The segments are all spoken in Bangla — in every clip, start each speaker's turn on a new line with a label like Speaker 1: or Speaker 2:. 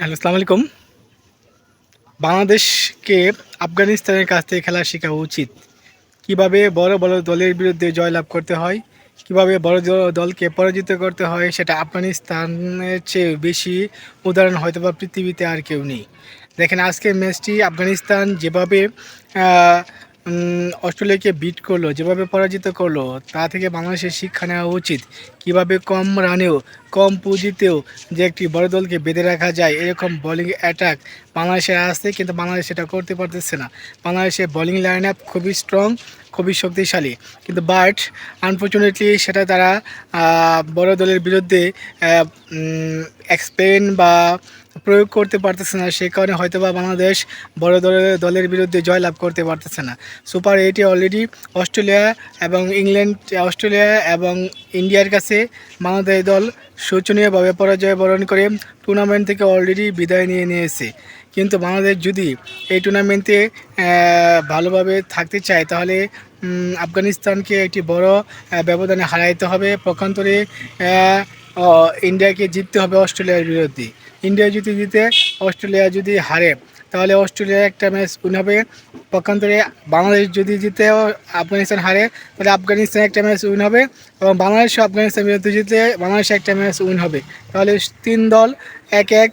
Speaker 1: হ্যালো, আসসালামু আলাইকুম। বাংলাদেশকে আফগানিস্তানের কাছ থেকে খেলা শেখা উচিত। কীভাবে বড় বড় দলের বিরুদ্ধে জয়লাভ করতে হয়, কীভাবে বড় দলকে পরাজিত করতে হয়, সেটা আফগানিস্তানের চেয়ে বেশি উদাহরণ হয়তো বা পৃথিবীতে আর কেউ নেই। দেখেন, আজকের ম্যাচটি আফগানিস্তান যেভাবে অস্ট্রেলিয়াকে বিট করল, যেভাবে পরাজিত করল, তা থেকে বাংলাদেশের শিক্ষা নেওয়া উচিত। কীভাবে কম রানেও, কম পুঁজিতেও যে একটি বড় দলকে বেঁধে রাখা যায়, এরকম বোলিং অ্যাটাক বাংলাদেশে আসছে, কিন্তু বাংলাদেশ সেটা করতে পারতেছে না। বাংলাদেশের বোলিং লাইন আপ খুবই স্ট্রং খুবই শক্তিশালী। কিন্তু বাট আনফর্চুনেটলি সেটা তারা বড় দলের বিরুদ্ধে এক্সপ্লেন বা প্রয়োগ করতে পারতেছে না। সে কারণে হয়তো বা বাংলাদেশ বড় দলের দলের বিরুদ্ধে জয়লাভ করতে পারতেছে না। সুপার এইটে অলরেডি অস্ট্রেলিয়া এবং ইংল্যান্ড অস্ট্রেলিয়া এবং ইন্ডিয়ার কাছে বাংলাদেশ দল শোচনীয়ভাবে পরাজয় বরণ করে টুর্নামেন্ট থেকে অলরেডি বিদায় নিয়ে নিয়েছে। কিন্তু বাংলাদেশ যদি এই টুর্নামেন্টে ভালোভাবে থাকতে চায়, তাহলে আফগানিস্তানকে একটি বড় ব্যবধানে হারাইতে হবে। পক্ষান্তরে ইন্ডিয়াকে জিততে হবে অস্ট্রেলিয়ার বিরুদ্ধে। ইন্ডিয়া যদি জিতে, অস্ট্রেলিয়া যদি হারে, তাহলে অস্ট্রেলিয়া একটা ম্যাচ উইন হবে। পক্ষান্তরে, বাংলাদেশ যদি জিতে আফগানিস্তান হারে, তাহলে আফগানিস্তান একটা ম্যাচ উইন হবে এবং বাংলাদেশ আফগানিস্তান বিরুদ্ধে জিতে বাংলাদেশ একটা ম্যাচ উইন হবে। তাহলে তিন দল এক এক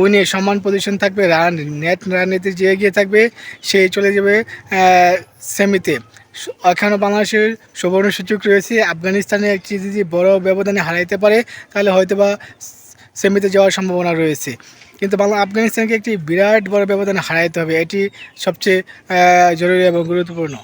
Speaker 1: উইনে সমান পজিশন থাকবে, রান নেট রানেতে যে এগিয়ে থাকবে, সে চলে যাবে সেমিতে। এখনও বাংলাদেশের সুবর্ণ সুযোগ রয়েছে। আফগানিস্তানে একটি যদি বড় ব্যবধানে হারাইতে পারে, তাহলে হয়তো বা সেমিতে যাওয়ার সম্ভাবনা রয়েছে। কিন্তু বাংলা, আফগানিস্তানকে একটি বিরাট বড় ব্যবধানে হারাইতে হবে, এটি সবচেয়ে জরুরি এবং গুরুত্বপূর্ণ।